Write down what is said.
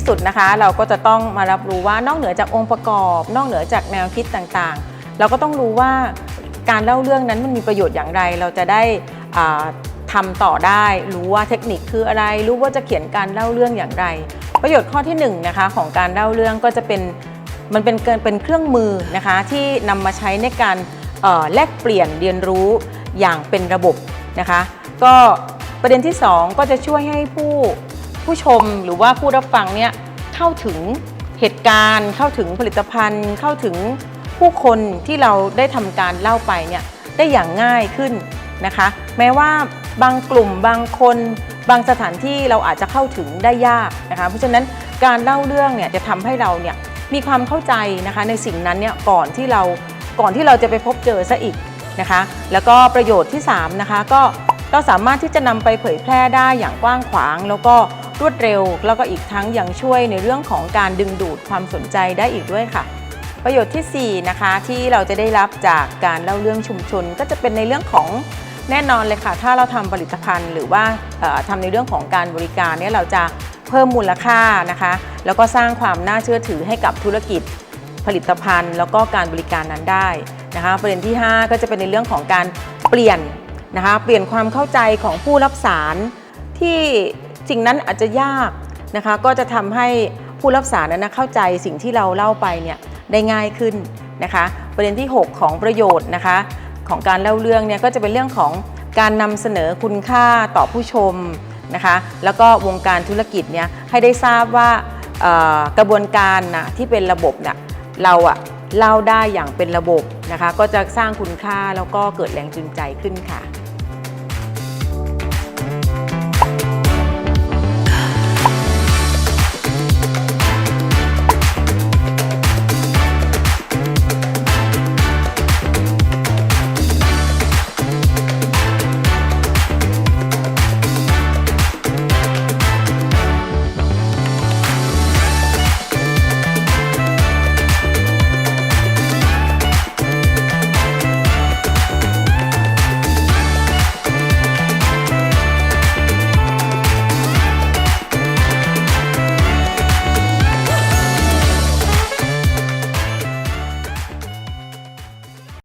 ที่สุดนะคะ เราก็จะต้องมารับรู้ว่านอกเหนือจากองค์ประกอบ นอกเหนือจากแนวคิดต่างๆ เราก็ต้องรู้ว่าการเล่าเรื่องนั้นมันมีประโยชน์อย่างไร เราจะได้อ่าทำต่อได้ รู้ว่าเทคนิคคืออะไร รู้ว่าจะเขียนการเล่าเรื่องอย่างไร ประโยชน์ข้อที่หนึ่งนะคะของการเล่าเรื่องก็จะเป็นมันเป็นเกินเป็นเครื่องมือนะคะที่นำมาใช้ในการแลกเปลี่ยนเรียนรู้อย่างเป็นระบบนะคะ ก็ประเด็นที่สองก็จะช่วยให้ผู้ ผู้ชมหรือว่าผู้รับฟังเนี่ยเข้าถึงเหตุการณ์ เข้าถึงผลิตภัณฑ์ เข้าถึงผู้คนที่เราได้ทำการเล่าไปเนี่ยได้อย่างง่ายขึ้นนะคะ แม้ว่าบางกลุ่มบางคนบางสถานที่เราอาจจะเข้าถึงได้ยากนะคะ เพราะฉะนั้นการเล่าเรื่องเนี่ยจะทำให้เราเนี่ยมีความเข้าใจนะคะในสิ่งนั้นเนี่ยก่อนที่เราก่อนที่เราจะไปพบเจอซะอีกนะคะ แล้วก็ประโยชน์ที่3นะคะก็เราสามารถที่จะนำไปเผยแพร่ได้อย่างกว้างขวาง แล้วก็ รวดเร็ว แล้วก็อีกทั้งยังช่วยในเรื่องของการดึงดูดความสนใจได้อีกด้วยค่ะ ประโยชน์ทีสี่ 4 นะคะ ที่เราจะได้รับจากการเล่าเรื่องชุมชน ก็จะเป็นในเรื่องของแน่นอนเลยค่ะ ถ้าเราทำผลิตภัณฑ์ หรือว่าเอ่อทำในเรื่องของการบริการเนี่ยเราจะเพิ่มมูลค่านะคะ แล้วก็สร้างความน่าเชื่อถือให้กับธุรกิจผลิตภัณฑ์ แล้วก็การบริการนั้นได้นะคะประเด็นที่ 5 ก็จะเป็นในเรื่องของการเปลี่ยนนะคะเปลี่ยนความเข้าใจของผู้รับสารที่ สิ่งนั้นอาจจะยากนะคะ ก็จะทำให้ผู้รับสารนั้นเข้าใจสิ่งที่เราเล่าไปเนี่ยได้ง่ายขึ้นนะคะ ประเด็นที่ 6 ของประโยชน์นะคะ ของการเล่าเรื่องเนี่ยก็จะเป็นเรื่องของการนำเสนอคุณค่าต่อผู้ชมนะคะ แล้วก็วงการธุรกิจเนี่ยให้ได้ทราบว่ากระบวนการนะที่เป็นระบบเนี่ยเราอะเล่าได้อย่างเป็นระบบนะคะ ก็จะสร้างคุณค่าแล้วก็เกิดแรงจูงใจขึ้นค่ะ